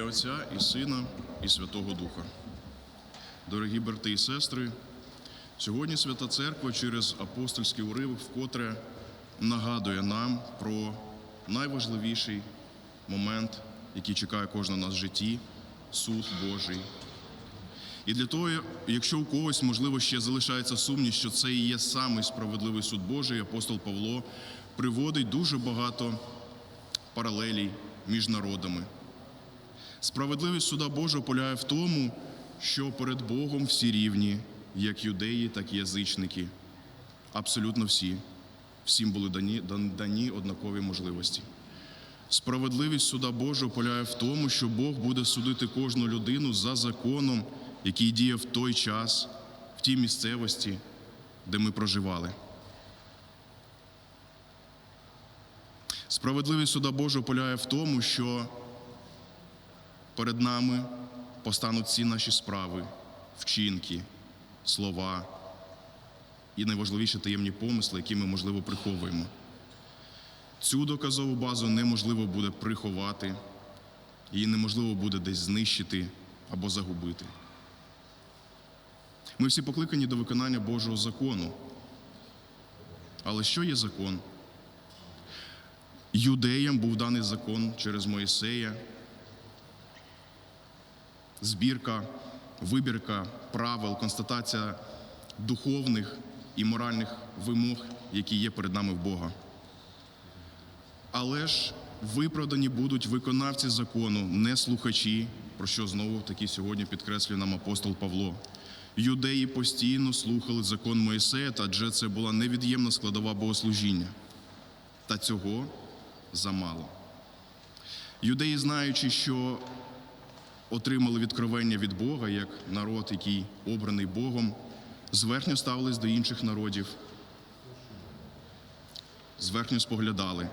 ім'я Отця і Сина, і Святого Духа. Дорогі брати і сестри, сьогодні Свята Церква через апостольський уривок вкотре нагадує нам про найважливіший момент, який чекає кожного нас в житті суд Божий. І для того, якщо у когось, можливо, ще залишається сумнів, що це і є самий справедливий суд Божий, апостол Павло приводить дуже багато паралелій між народами. Справедливість суда Божого полягає в тому, що перед Богом всі рівні, як юдеї, так і язичники. Абсолютно всі. Всім були дані, дані однакові можливості. Справедливість суда Божого полягає в тому, що Бог буде судити кожну людину за законом, який діє в той час, в тій місцевості, де ми проживали. Справедливість суда Божого полягає в тому, що перед нами постануть всі наші справи, вчинки, слова і найважливіше таємні помисли, які ми, можливо, приховуємо. Цю доказову базу неможливо буде приховати, її неможливо буде десь знищити або загубити. Ми всі покликані до виконання Божого закону. Але що є закон? Юдеям був даний закон через Моїсея, збірка, вибірка правил, констатація духовних і моральних вимог, які є перед нами в Бога. Але ж виправдані будуть виконавці закону, не слухачі, про що знову таки сьогодні підкреслює нам апостол Павло. Юдеї постійно слухали закон Моїсея, адже це була невід'ємна складова богослужіння. Та цього замало. Юдеї, знаючи, що отримали відкровення від Бога як народ, який обраний Богом, зверхньо ставились до інших народів, зверхньо споглядали.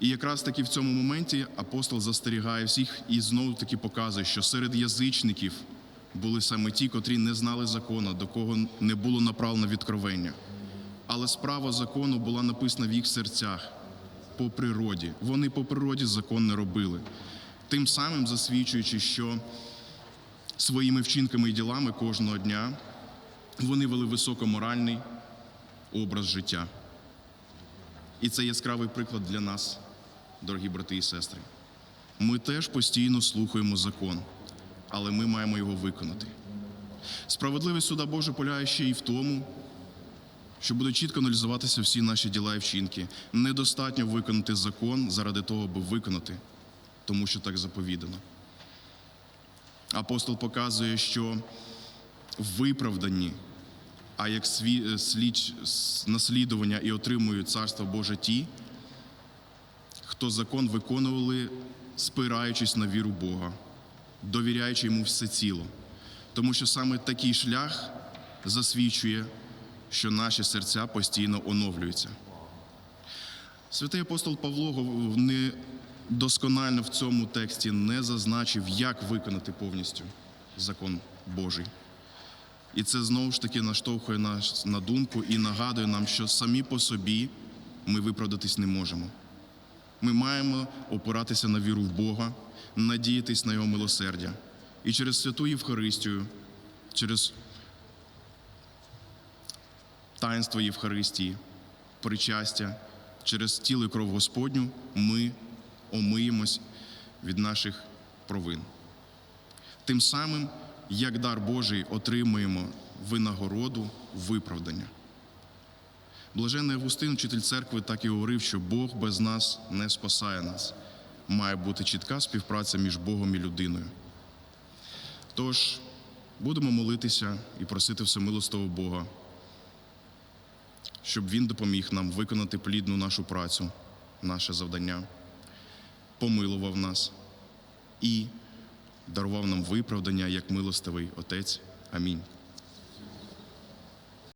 І якраз таки в цьому моменті апостол застерігає всіх і знову таки показує, що серед язичників були саме ті, котрі не знали закону, до кого не було направлено відкровення. Але справа закону була написана в їх серцях по природі. Вони по природі закон не робили, тим самим засвідчуючи, що своїми вчинками і ділами кожного дня вони вели високоморальний образ життя. І це яскравий приклад для нас, дорогі брати і сестри. Ми теж постійно слухаємо закон, але ми маємо його виконати. Справедливість суда Божа полягає ще і в тому, що буде чітко аналізуватися всі наші діла і вчинки. Недостатньо виконати закон заради того, аби виконати, тому що так заповідано. Апостол показує, що виправдані, а як сві- слід наслідування і отримують царство Боже ті, хто закон виконували, спираючись на віру Бога, довіряючи йому всеціло. Тому що саме такий шлях засвідчує, що наші серця постійно оновлюються. Святий апостол Павло не досконально в цьому тексті не зазначив, як виконати повністю закон Божий. І це знову ж таки наштовхує нас на думку і нагадує нам, що самі по собі ми виправдатись не можемо. Ми маємо опиратися на віру в Бога, надіятись на Його милосердя. І через святу Євхаристію, через таїнство Євхаристії, причастя, через тіло і кров Господню ми омиємось від наших провин. Тим самим, як дар Божий, отримуємо винагороду виправдання. Блаженний Августин, вчитель церкви, так і говорив, що Бог без нас не спасає нас. Має бути чітка співпраця між Богом і людиною. Тож будемо молитися і просити всемилостого Бога, щоб Він допоміг нам виконати плідну нашу працю, наше завдання, помилував нас і дарував нам виправдання як милостивий Отець. Амінь.